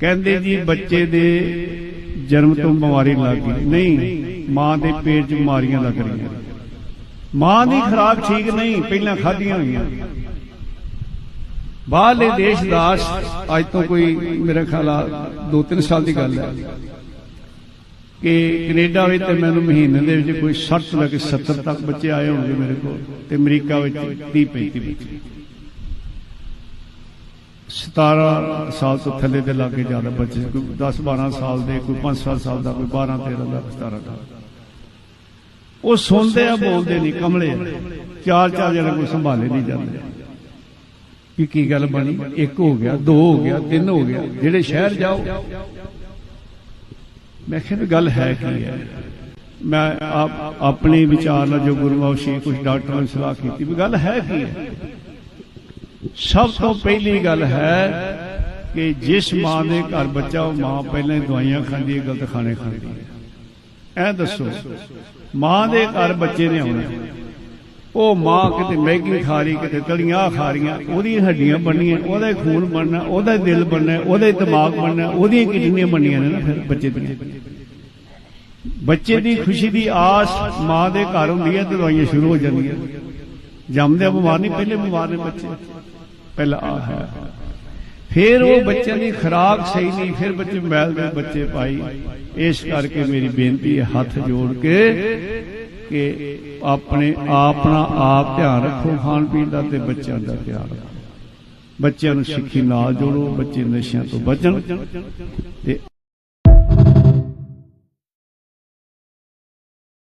ਕਹਿੰਦੇ ਜੀ, ਬੱਚੇ ਦੇ ਜਨਮ ਤੋਂ ਬਿਮਾਰੀ ਲੱਗ ਗਈ। ਨਹੀਂ, ਮਾਂ ਦੇ ਪੇਟ 'ਚ ਬਿਮਾਰੀਆਂ ਲੱਗ ਰਹੀਆਂ। ਮਾਂ ਦੀ ਖੁਰਾਕ ਠੀਕ ਨਹੀਂ, ਪਹਿਲਾਂ ਖਾਧੀਆਂ ਹੋਈਆਂ। ਬਾਹਰਲੇ ਦੇਸ਼ ਦਾ ਅੱਜ ਤੋਂ ਕੋਈ ਮੇਰੇ ਖਿਆਲ ਆ 2-3 ਸਾਲ ਦੀ ਗੱਲ ਹੈ ਕਿ ਕੈਨੇਡਾ ਵਿੱਚ ਤੇ ਮੈਨੂੰ ਮਹੀਨੇ ਦੇ ਵਿੱਚ ਕੋਈ 60 ਤੋਂ ਲੈ ਕੇ 70 ਤੱਕ ਬੱਚੇ ਆਏ ਹੋਣਗੇ ਮੇਰੇ ਕੋਲ ਤੇ ਅਮਰੀਕਾ ਵਿੱਚ 30 35 ਬੱਚੇ। 17 ਸਾਲ ਤੋਂ ਥੱਲੇ ਦੇ ਲਾਗੇ ਜ਼ਿਆਦਾ ਬੱਚੇ ਕੋਈ 10 12 ਸਾਲ ਦੇ, ਕੋਈ 5 7 ਸਾਲ ਦਾ, ਕੋਈ 12 13 ਦਾ 17 ਦਾ। ਉਹ ਸੁਣਦੇ ਆ, ਬੋਲਦੇ ਨਹੀਂ, ਕਮਲੇ ਚਾਰ ਚਾਰ ਜਣੇ ਕੋਈ ਸੰਭਾਲੇ ਨਹੀਂ ਜਾਂਦੇ। ਕਿ ਕੀ ਗੱਲ ਬਣੀ? ਇੱਕ ਹੋ ਗਿਆ, ਦੋ ਹੋ ਗਿਆ, ਤਿੰਨ ਹੋ ਗਿਆ। ਜਿਹੜੇ ਸ਼ਹਿਰ ਜਾਓ। ਮੈਂ ਕਿਹਾ ਵੀ ਗੱਲ ਹੈ ਕੀ ਹੈ? ਮੈਂ ਆਪ ਆਪਣੇ ਵਿਚਾਰ ਨਾਲ ਜੋ ਗੁਰੂ ਸ਼ੀ ਕੁਝ ਡਾਕਟਰਾਂ ਨੇ ਸਲਾਹ ਕੀਤੀ, ਵੀ ਗੱਲ ਹੈ ਕੀ ਹੈ? ਸਭ ਤੋਂ ਪਹਿਲੀ ਗੱਲ ਹੈ ਕਿ ਜਿਸ ਮਾਂ ਦੇ ਘਰ ਬੱਚਾ ਉਹ ਮਾਂ ਪਹਿਲਾਂ ਹੀ ਦਵਾਈਆਂ ਖਾਂਦੀ ਹੈ ਗਲਤ ਖਾਣੇ ਖਾਂਦੀ ਹੈ ਐ ਦੱਸੋ ਮਾਂ ਦੇ ਘਰ ਬੱਚੇ ਨੇ ਆਉਣਾ ਉਹ ਮਾਂ ਕਿਤੇ ਮੈਗੀ ਖਾ ਰਹੀ ਕਿਤੇ ਤਲੀਆਂ ਖਾ ਰਹੀਆਂ ਉਹਦੀਆਂ ਹੱਡੀਆਂ ਬਣਨੀਆਂ ਉਹਦਾ ਹੀ ਖੂਨ ਬਣਨਾ ਉਹਦਾ ਹੀ ਦਿਲ ਬਣਨਾ ਉਹਦਾ ਹੀ ਦਿਮਾਗ ਬਣਨਾ ਉਹਦੀਆਂ ਕਿਡਨੀਆਂ ਬਣਨੀਆਂ ਨੇ ਨਾ ਫਿਰ ਬੱਚੇ ਦੀਆਂ ਬੱਚੇ ਦੀ ਖੁਸ਼ੀ ਦੀ ਆਸ ਮਾਂ ਦੇ ਘਰ ਹੁੰਦੀ ਹੈ ਤੇ ਦਵਾਈਆਂ ਸ਼ੁਰੂ ਹੋ ਜਾਂਦੀਆਂ ਜੰਮਦੇ ਬਿਮਾਰ ਨਹੀਂ ਪਹਿਲੇ ਬਿਮਾਰ ਨੇ ਬੱਚੇ ਪਹਿਲਾ ਆ ਹੈ। ਫਿਰ ਉਹ ਬੱਚਿਆਂ ਦੀ ਖੁਰਾਕ ਸਹੀ ਨਹੀਂ, ਫਿਰ ਬੱਚੇ ਮੈਲ ਦੇ ਬੱਚੇ ਪਾਈ ਇਸ ਕਰਕੇ ਮੇਰੀ ਬੇਨਤੀ ਹੈ, ਹੱਥ ਜੋੜ ਕੇ ਕਿ ਆਪਣੇ ਆਪਣਾ ਆਪ ਧਿਆਨ ਰੱਖੋ, ਖਾਣ ਪੀਣ ਦਾ ਤੇ ਬੱਚਿਆਂ ਦਾ ਧਿਆਨ ਰੱਖੋ। ਬੱਚਿਆਂ ਨੂੰ ਸਿੱਖੀ ਨਾਲ ਜੋੜੋ, ਬੱਚੇ ਨਸ਼ਿਆਂ ਤੋਂ ਬਚਣ ਤੇ